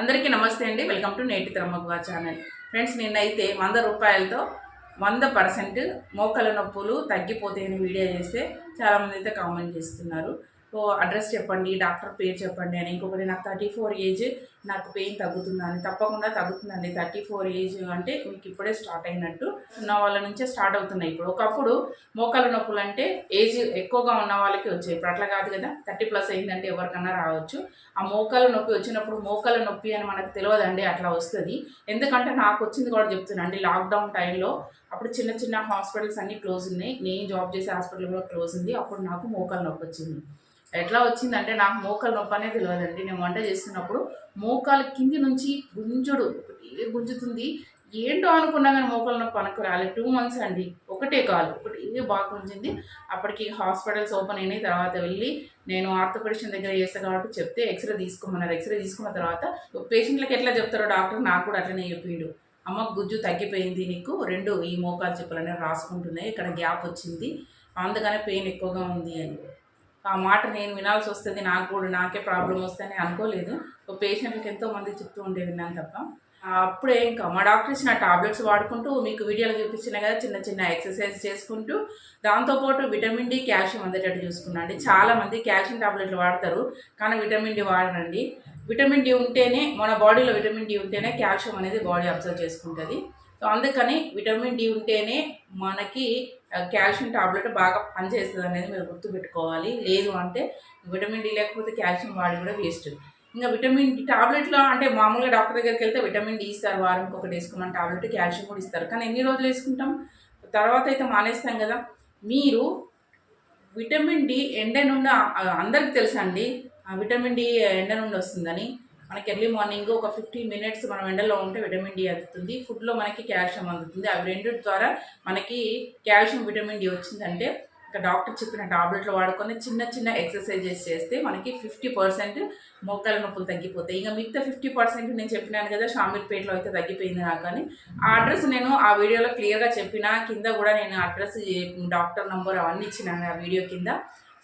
అందరికీ నమస్తే అండి. వెల్కమ్ టు నేటి తిరమ్మగువ ఛానల్. ఫ్రెండ్స్ నిన్నైతే వంద రూపాయలతో వంద పర్సెంట్ మోకాల నొప్పులు తగ్గిపోతాయని వీడియో చేస్తే చాలామంది అయితే కామెంట్ చేస్తున్నారు. అడ్రస్ చెప్పండి డాక్టర్ పేరు చెప్పండి అని. ఇంకొకటి నాకు థర్టీ ఫోర్ ఏజ్ నాకు పెయిన్ తగ్గుతుందని. తప్పకుండా తగ్గుతుందండి. థర్టీ ఫోర్ ఏజ్ అంటే మీకు ఇప్పుడే స్టార్ట్ అయినట్టు ఉన్న వాళ్ళ నుంచే స్టార్ట్ అవుతున్నాయి ఇప్పుడు. ఒకప్పుడు మోకాల నొప్పులు అంటే ఏజ్ ఎక్కువగా ఉన్న వాళ్ళకి వచ్చాయి ఇప్పుడు అట్లా కాదు కదా. థర్టీ ప్లస్ అయిందంటే ఎవరికన్నా రావచ్చు. ఆ మోకాల నొప్పి వచ్చినప్పుడు మోకాల నొప్పి అని మనకు తెలియదండి అట్లా వస్తుంది. ఎందుకంటే నాకు వచ్చింది కూడా చెప్తున్నాను అండి లాక్డౌన్ టైంలో అప్పుడు చిన్న చిన్న హాస్పిటల్స్ అన్నీ క్లోజ్ ఉన్నాయి. నేను జాబ్ చేసే హాస్పిటల్ కూడా క్లోజ్ ఉంది. అప్పుడు నాకు మోకాల నొప్పి వచ్చింది. ఎట్లా వచ్చిందంటే నాకు మోకాల నొప్పి అనేది తెలియదండి నేను వంట చేస్తున్నప్పుడు మోకాల కింది నుంచి గుంజుడు ఒకటి గుంజుతుంది. ఏంటో అనుకున్నా కానీ మోకాల నొప్పి అనుకు రాలేదు. టూ మంత్స్ అండి. ఒకటే కాలు ఒకటి బాగా గుంజింది. అప్పటికి హాస్పిటల్స్ ఓపెన్ అయినాయి. తర్వాత వెళ్ళి నేను ఆర్థోపెడిషన్ దగ్గర చేస్తాను కాబట్టి చెప్తే ఎక్స్రే తీసుకోమన్నారు. ఎక్స్రే తీసుకున్న తర్వాత పేషెంట్లకు ఎట్లా చెప్తారో డాక్టర్ నాకు కూడా అట్లనే చెప్పిండు. అమ్మ గుజ్జు తగ్గిపోయింది నీకు. రెండు ఈ మోకాలు చెప్పులు అనేవి రాసుకుంటున్నాయి. ఇక్కడ గ్యాప్ వచ్చింది. అందుకనే పెయిన్ ఎక్కువగా ఉంది అని. ఆ మాట నేను వినాల్సి వస్తుంది నాకు కూడా నాకే ప్రాబ్లం వస్తుందని అనుకోలేదు. పేషెంట్లకు ఎంతోమంది చెప్తూ ఉండే విన్నాను తప్ప. అప్పుడే ఇంకా మా డాక్టర్ ఇచ్చిన టాబ్లెట్స్ వాడుకుంటూ మీకు వీడియోలో చూపించిన కదా చిన్న చిన్న ఎక్సర్సైజ్ చేసుకుంటూ. దాంతోపాటు విటమిన్ డి కాల్షియం అందేటట్టు చూసుకున్నాండి చాలామంది కాల్షియం టాబ్లెట్లు వాడతారు కానీ విటమిన్ డి వాడనండి విటమిన్ డి ఉంటేనే మన బాడీలో విటమిన్ డి ఉంటేనే కాల్షియం అనేది బాడీ అబ్జర్వ్ చేసుకుంటుంది. సో అందుకని విటమిన్ డి ఉంటేనే మనకి కాల్షియం టాబ్లెట్ బాగా పనిచేస్తుంది అనేది మీరు గుర్తుపెట్టుకోవాలి. లేదు అంటే విటమిన్ డి లేకపోతే కాల్షియం వాడి కూడా వేస్ట్. ఇంకా విటమిన్ డి టాబ్లెట్లో అంటే మామూలుగా డాక్టర్ దగ్గరికి వెళ్తే విటమిన్ డి ఇస్తారు వారానికి ఒకటి వేసుకోమని టాబ్లెట్ కాల్షియం కూడా ఇస్తారు. కానీ ఎన్ని రోజులు వేసుకుంటాం? తర్వాత అయితే మానేస్తాం కదా. మీరు విటమిన్ డి ఎండ నుండి అందరికి తెలుసండి విటమిన్ డి ఎండ నుండి వస్తుందని. మనకి ఎర్లీ మార్నింగ్ ఒక ఫిఫ్టీన్ మినిట్స్ మనం ఎండలో ఉంటే విటమిన్ డి అందుతుంది. ఫుడ్లో మనకి కాల్షియం అందుతుంది. అవి రెండు ద్వారా మనకి కాల్షియం విటమిన్ డి వచ్చిందంటే ఇంకా డాక్టర్ చెప్పిన టాబ్లెట్లు వాడుకొని చిన్న చిన్న ఎక్సర్సైజెస్ చేస్తే మనకి ఫిఫ్టీ పర్సెంట్ మోకాల నొప్పులు తగ్గిపోతాయి. ఇంకా మిగతా ఫిఫ్టీ పర్సెంట్ నేను చెప్పినాను కదా షామీర్పేటలో అయితే తగ్గిపోయింది నాకు కానీ ఆ అడ్రస్ నేను ఆ వీడియోలో క్లియర్గా చెప్పిన కింద కూడా నేను అడ్రస్ డాక్టర్ నంబర్ అవన్నీ ఇచ్చినాను ఆ వీడియో కింద.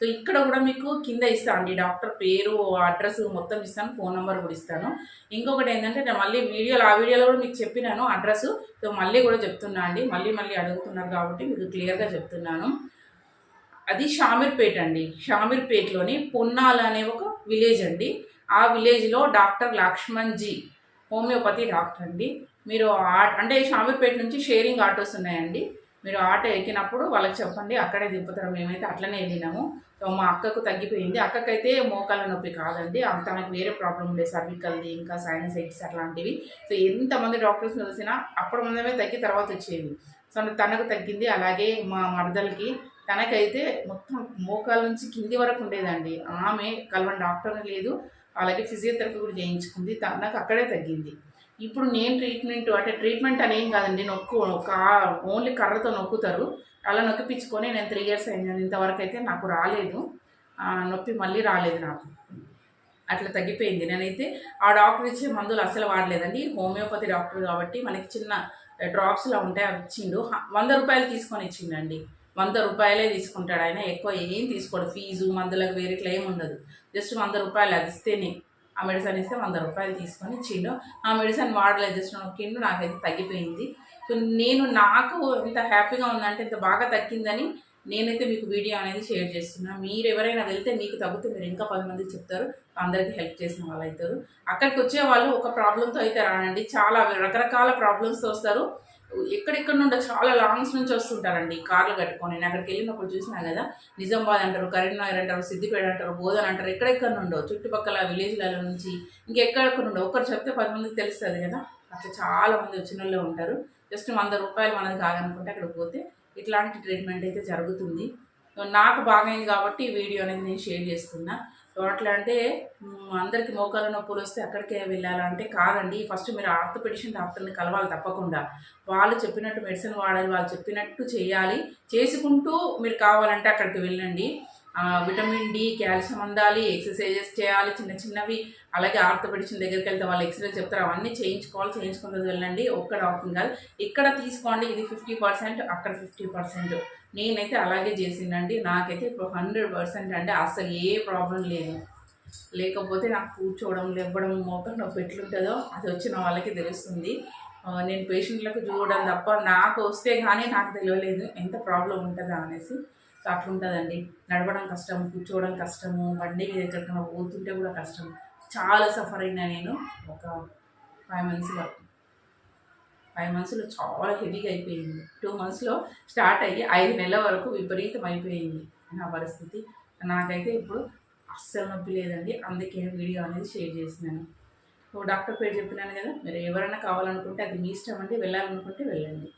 సో ఇక్కడ కూడా మీకు కింద ఇస్తాను అండి డాక్టర్ పేరు అడ్రస్ మొత్తం ఇస్తాను ఫోన్ నెంబర్ కూడా ఇస్తాను. ఇంకొకటి ఏంటంటే నేను మళ్ళీ వీడియోలో ఆ వీడియోలో కూడా మీకు చెప్పినాను అడ్రస్. సో మళ్ళీ కూడా చెప్తున్నా అండి మళ్ళీ మళ్ళీ అడుగుతున్నారు కాబట్టి మీకు క్లియర్గా చెప్తున్నాను. అది షామీర్పేట అండి షామీర్పేటలోని పొన్నాల అనే ఒక విలేజ్ అండి. ఆ విలేజ్లో doctor Lakshman ji homeopathy doctor అండి. మీరు అంటే షామీర్పేట నుంచి షేరింగ్ ఆటోస్ ఉన్నాయండి. మీరు ఆటో ఎక్కినప్పుడు వాళ్ళకి చెప్పండి అక్కడే దింపుతారు మేమైతే అట్లనే వెళ్ళినాము. సో మా అక్కకు తగ్గిపోయింది. అక్కకైతే మోకాల నొప్పి కాదండి. తనకు వేరే ప్రాబ్లం ఉండే సర్వికల్ది ఇంకా సైనసైటిస్ అట్లాంటివి. సో ఎంతమంది డాక్టర్స్ చూసినా అప్పుడు ముందమే తగ్గి తర్వాత వచ్చేవి సో తనకు తగ్గింది. అలాగే మా మరదలకి తనకైతే మొత్తం మోకాల నుంచి కింది వరకు ఉండేదండి. ఆమె కలవని డాక్టర్ లేదు. అలాగే ఫిజియోథెరపీ కూడా చేయించుకుంది. తనకు అక్కడే తగ్గింది. ఇప్పుడు నేను ట్రీట్మెంట్ అంటే ట్రీట్మెంట్ అని ఏం కాదండి నొక్కు ఒక ఓన్లీ కర్రతో నొక్కుతారు. అలా నొక్కిపించుకొని నేను త్రీ ఇయర్స్ అయింది. ఇంతవరకు అయితే నాకు రాలేదు. ఆ, నొప్పి మళ్ళీ రాలేదు నాకు. అట్లా తగ్గిపోయింది. నేనైతే ఆ డాక్టర్ ఇచ్చే మందులు అసలు వాడలేదండి. హోమియోపతి డాక్టర్ కాబట్టి మనకి చిన్న డ్రాప్స్లా ఉంటాయి అవి ఇచ్చిండు. వంద రూపాయలు తీసుకొని ఇచ్చిండండి. వంద రూపాయలే తీసుకుంటాడు ఆయన. ఎక్కువ ఏం తీసుకోడు. ఫీజు మందులకు వేరే ఇట్లా ఏం ఉండదు. జస్ట్ వంద రూపాయలు అది ఇస్తేనే. ఆ మెడిసిన్ ఇస్తే వంద రూపాయలు తీసుకొని ఇచ్చిండు. ఆ మెడిసిన్ వాడలేదు జస్ట్ నొక్కిండు నాకైతే తగ్గిపోయింది. సో నేను నాకు ఇంత హ్యాపీగా ఉందంటే ఇంత బాగా తగ్గిందని నేనైతే మీకు వీడియో అనేది షేర్ చేస్తున్నా. మీరు ఎవరైనా వెళ్తే మీకు తగ్గితే మీరు ఇంకా పది మందికి చెప్తారు. అందరికీ హెల్ప్ చేసిన వాళ్ళు అవుతారు అక్కడికి వచ్చే వాళ్ళు ఒక ప్రాబ్లంతో అయితే రానండి. చాలా రకరకాల ప్రాబ్లమ్స్తో వస్తారు. ఎక్కడెక్కడ నుండో చాలా లాంగ్స్ నుంచి వస్తుంటారండి కార్లు కట్టుకొని. నేను అక్కడికి వెళ్ళినప్పుడు చూసినా కదా నిజామాబాద్ అంటారు కరీంనగర్ అంటారు సిద్దిపేట అంటారు బోధన్ అంటారు ఎక్కడెక్కడ నుండో చుట్టుపక్కల విలేజ్లలో నుంచి ఇంకెక్కడెక్కడ నుండో ఒక్కరు చెప్తే పది మందికి తెలుస్తుంది కదా. అట్లా చాలా మంది వచ్చిన వాళ్ళే ఉంటారు. జస్ట్ వంద రూపాయలు మనది కాదనుకుంటే అక్కడికి పోతే ఇట్లాంటి ట్రీట్మెంట్ అయితే జరుగుతుంది. నాకు బాగైంది కాబట్టి ఈ వీడియో అనేది నేను షేర్ చేస్తున్నా. అట్లా అంటే అందరికి మోకాల నొప్పులు వస్తే అక్కడికే వెళ్ళాలంటే కాదండి. ఫస్ట్ మీరు ఆర్థోపెడిషన్ డాక్టర్ని కలవాలి తప్పకుండా. వాళ్ళు చెప్పినట్టు మెడిసిన్ వాడాలి వాళ్ళు చెప్పినట్టు చేయాలి. చేసుకుంటూ మీరు కావాలంటే అక్కడికి వెళ్ళండి. విటమిన్ డి కాల్షియం అందాలి ఎక్సర్సైజెస్ చేయాలి చిన్న చిన్నవి. అలాగే ఆర్థోపెడిషన్ దగ్గరికి వెళ్తే వాళ్ళు ఎక్స్రే చెప్తారు. అవన్నీ చేయించుకోవాలి చేయించుకుంటుంది వెళ్ళండి. ఒక్క డాక్టర్ కాదు. ఇక్కడ తీసుకోండి ఇది ఫిఫ్టీ పర్సెంట్ అక్కడ ఫిఫ్టీ పర్సెంట్. నేనైతే అలాగే చేసిందండి. నాకైతే ఇప్పుడు హండ్రెడ్ పర్సెంట్ అంటే అసలు ఏ ప్రాబ్లం లేదు. లేకపోతే నాకు కూర్చోవడం లేవడం మోకం నొప్పి ఎట్లుంటుందో అది వచ్చిన వాళ్ళకి తెలుస్తుంది. నేను పేషెంట్లకు చూడడం తప్ప నాకు వస్తే కానీ నాకు తెలియలేదు. ఎంత ప్రాబ్లం ఉంటుందా అనేసి. అట్లుంటుందండి. నడవడం కష్టం కూర్చోవడం కష్టము బండి మీద ఎక్కడికైనా పోతుంటే కూడా కష్టం. చాలా సఫర్ అయినా నేను ఒక ఫైవ్ మంత్స్ వరకు. ఫైవ్ మంత్స్లో చాలా హెవీగా అయిపోయింది. టూ మంత్స్లో స్టార్ట్ అయ్యి ఐదు నెలల వరకు విపరీతం అయిపోయింది నా పరిస్థితి. నాకైతే ఇప్పుడు అస్సలు నొప్పి లేదండి. అందుకే వీడియో అనేది షేర్ చేసినాను డాక్టర్ పేరు చెప్పినాను కదా మీరు ఎవరైనా కావాలనుకుంటే అది మీ ఇష్టం అండి వెళ్ళాలనుకుంటే వెళ్ళండి.